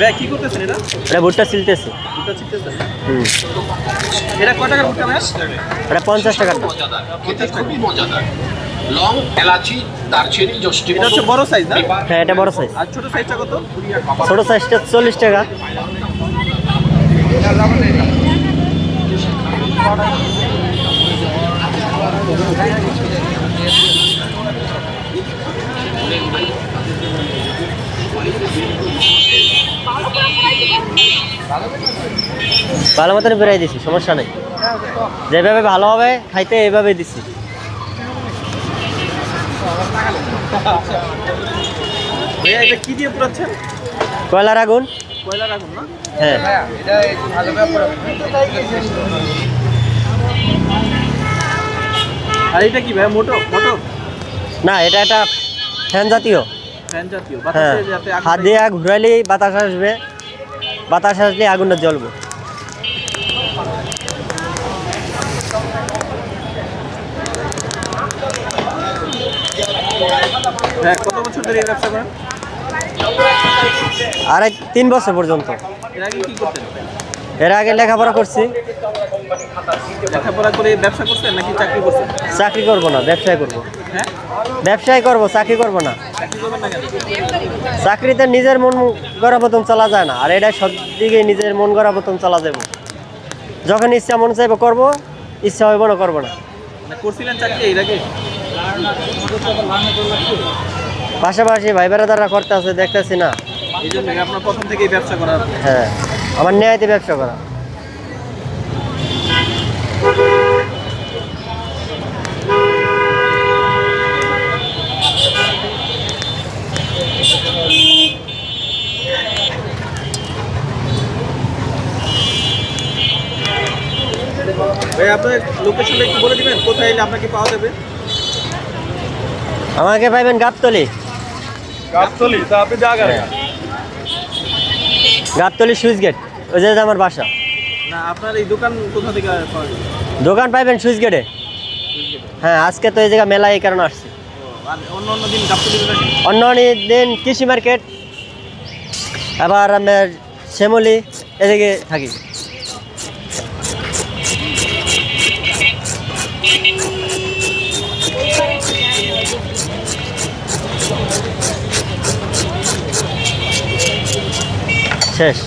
ভাই কি করতেছেন এটা? এটা ভুট্টা ছিলতেছে। হুম। এটা টাকার ভুট্টা ভাই? এটা পঞ্চাশ টাকার দাম। খেতে খুবই মজাদার। লং এলাচি দারচিনি জষ্টি এটা হচ্ছে বড় সাইজ না? হ্যাঁ এটা বড় সাইজ আর ছোট সাইজটা কত? ছোট সাইজটা চল্লিশ টাকা। ভালো মতন বেড়াই দিছি সমস্যা নেই। যেভাবে ভালো হবে খাইতে এইভাবে দিছি। কয়লার আগুন। না? হ্যাঁ। আর এটা কি ভাই মোটো মোটো না এটা একটা ফ্যান জাতীয়। ফ্যান জাতীয় হ্যাঁ। হাত দিয়ে ঘুরাইলেই বাতাস আসবে। বাতাস আসলে আগুনটা জ্বলবো। আড়াই কত বছর ধরে এই ব্যবসা করেন? আর এই তিন বছর পর্যন্ত। এর আগে লেখাপড়া করছি। লেখাপড়া করে ব্যবসা করছেন নাকি চাকরি করছেন? চাকরি করব না ব্যবসায় করব। হ্যাঁ? ব্যবসায় করব চাকরি করব না। চাকরিতে নিজের মন গড়া মতন চলা যায় না আর এটা সব দিকে নিজের মন গড়া মতন চলা যাবে। যখন ইচ্ছা মন চাইব করব ইচ্ছা হইব না করব না। মানে করছিলেন চাকরি এর আগে? পাশাপাশি ভাই বেড়াদাররা করতে আছে দেখতেছি না। এই জন্য আপনার প্রথম থেকেই ব্যবসা করার হ্যাঁ। আমার ন্যায়তে ব্যবসা করা। ভাই আপনার লোকেশনটা একটু বলে দিবেন কোথায় এলে আপনাকে পাওয়া যাবে? আমাকে পাইবেন গাবতলি। গাবতলি? তা আপনি জায়গা গাবতলি সুইচ গেট। ওই যে আমার বাসা। না আপনার এই দোকান কোথা থেকে পাওয়া দোকান পাইবেন সুইচ গেটে। হ্যাঁ আজকে তো এই জায়গা মেলা এই কারণে আসছি। অন্য অন্য দিন গাবতলি অন্য দিন কৃষি মার্কেট আবার আমার শ্যামলি এদিকে থাকি। শেষ